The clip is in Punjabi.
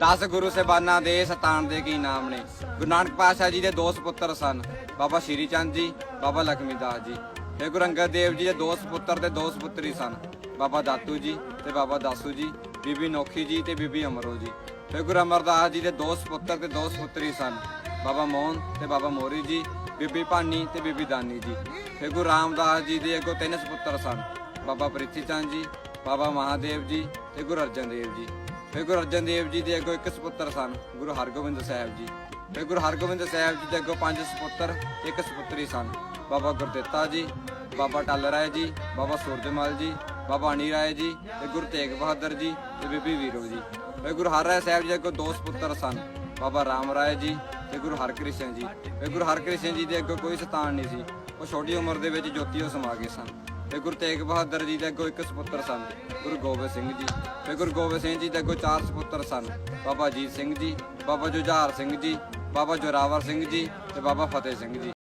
10 ਗੁਰੂ ਸਾਹਿਬਾਨਾਂ ਦੇ ਸਤਾਨ ਦੇ ਕੀ ਨਾਮ ਨੇ? ਗੁਰੂ ਨਾਨਕ ਪਾਤਸ਼ਾਹ ਜੀ ਦੇ ਦੋ ਸੁਪੁੱਤਰ ਸਨ, ਬਾਬਾ ਸ਼੍ਰੀ ਚੰਦ ਜੀ, ਬਾਬਾ ਲਖਮੀ ਦਾਸ ਜੀ ਤੇ ਗੁਰੂ ਅੰਗਦ ਦੇਵ ਜੀ ਦੇ ਦੋ ਸੁਪੁੱਤਰ ਤੇ ਦੋ ਸੁਪੁੱਤਰੀ ਸਨ, ਬਾਬਾ ਦਾਤੂ ਜੀ ਤੇ ਬਾਬਾ ਦਾਸੂ ਜੀ, ਬੀਬੀ ਨੋਖੀ ਜੀ ਤੇ ਬੀਬੀ ਅਮਰੋ ਜੀ ਫਿਰ ਗੁਰੂ ਅਮਰਦਾਸ ਜੀ ਦੇ ਦੋ ਸੁਪੁੱਤਰ ਤੇ ਦੋ ਸੁਪੁੱਤਰੀ ਸਨ, ਬਾਬਾ ਮੋਹਨ ਤੇ ਬਾਬਾ ਮੋਰੀ ਜੀ, ਬੀਬੀ ਭਾਨੀ ਤੇ ਬੀਬੀ ਦਾਨੀ ਜੀ ਫਿਰ ਗੁਰੂ ਰਾਮਦਾਸ ਜੀ ਦੇ ਅੱਗੋਂ ਤਿੰਨ ਸੁਪੁੱਤਰ ਸਨ, ਬਾਬਾ ਪ੍ਰਿਥੀ ਚੰਦ ਜੀ, ਬਾਬਾ ਮਹਾਦੇਵ ਜੀ ਤੇ ਗੁਰੂ ਅਰਜਨ ਦੇਵ ਜੀ। ਤੇ ਗੁਰੂ ਅਰਜਨ ਦੇਵ ਜੀ ਦੇ ਅੱਗੋਂ ਇੱਕ ਸੁਪੁੱਤਰ ਸਨ, ਗੁਰੂ ਹਰਗੋਬਿੰਦ ਸਾਹਿਬ ਜੀ। ਤੇ ਗੁਰੂ ਹਰਗੋਬਿੰਦ ਸਾਹਿਬ ਜੀ ਦੇ ਅੱਗੋਂ ਪੰਜ ਸੁਪੁੱਤਰ, ਇੱਕ ਸੁਪੁੱਤਰੀ ਸਨ। ਬਾਬਾ ਗੁਰਦਿੱਤਾ ਜੀ, ਬਾਬਾ ਟੱਲ ਰਾਏ ਜੀ, ਬਾਬਾ ਸੂਰਜਮਲ ਜੀ, ਬਾਬਾ ਅਣੀ ਰਾਏ ਜੀ ਤੇ ਗੁਰੂ ਤੇਗ ਬਹਾਦਰ ਜੀ ਤੇ ਬੀਬੀ ਵੀਰੋ ਜੀ। ਤੇ ਗੁਰੂ ਹਰ ਰਾਏ ਸਾਹਿਬ ਜੀ ਦੇ ਅੱਗੋਂ ਦੋ ਸੁਪੁੱਤਰ ਸਨ, ਬਾਬਾ ਰਾਮ ਰਾਏ ਜੀ ਤੇ ਗੁਰੂ ਹਰਕ੍ਰਿਸ਼ਨ ਜੀ। ਤੇ ਗੁਰੂ ਹਰਕ੍ਰਿਸ਼ਨ ਜੀ ਦੇ ਅੱਗੋਂ ਕੋਈ ਸਥਾਨ ਨਹੀਂ ਸੀ, ਉਹ ਛੋਟੀ ਉਮਰ ਦੇ ਵਿੱਚ ਜੋਤੀਓ ਸਮਾ ਗਏ ਸਨ। ਤੇ ਗੁਰੂ ਤੇਗ ਬਹਾਦਰ ਜੀ ਦੇ ਅੱਗੋਂ ਇੱਕ ਸੁਪੁੱਤਰ ਸਨ, ਗੁਰੂ ਗੋਬਿੰਦ ਸਿੰਘ ਜੀ। ਤੇ ਗੁਰੂ ਗੋਬਿੰਦ ਸਿੰਘ ਜੀ ਦੇ ਅੱਗੋਂ ਚਾਰ ਸੁਪੁੱਤਰ ਸਨ, ਬਾਬਾ ਜੀਤ ਸਿੰਘ ਜੀ, ਬਾਬਾ ਜੁਝਾਰ ਸਿੰਘ ਜੀ, ਬਾਬਾ ਜੋਰਾਵਰ ਸਿੰਘ ਜੀ ਤੇ ਬਾਬਾ ਫਤਿਹ ਸਿੰਘ ਜੀ।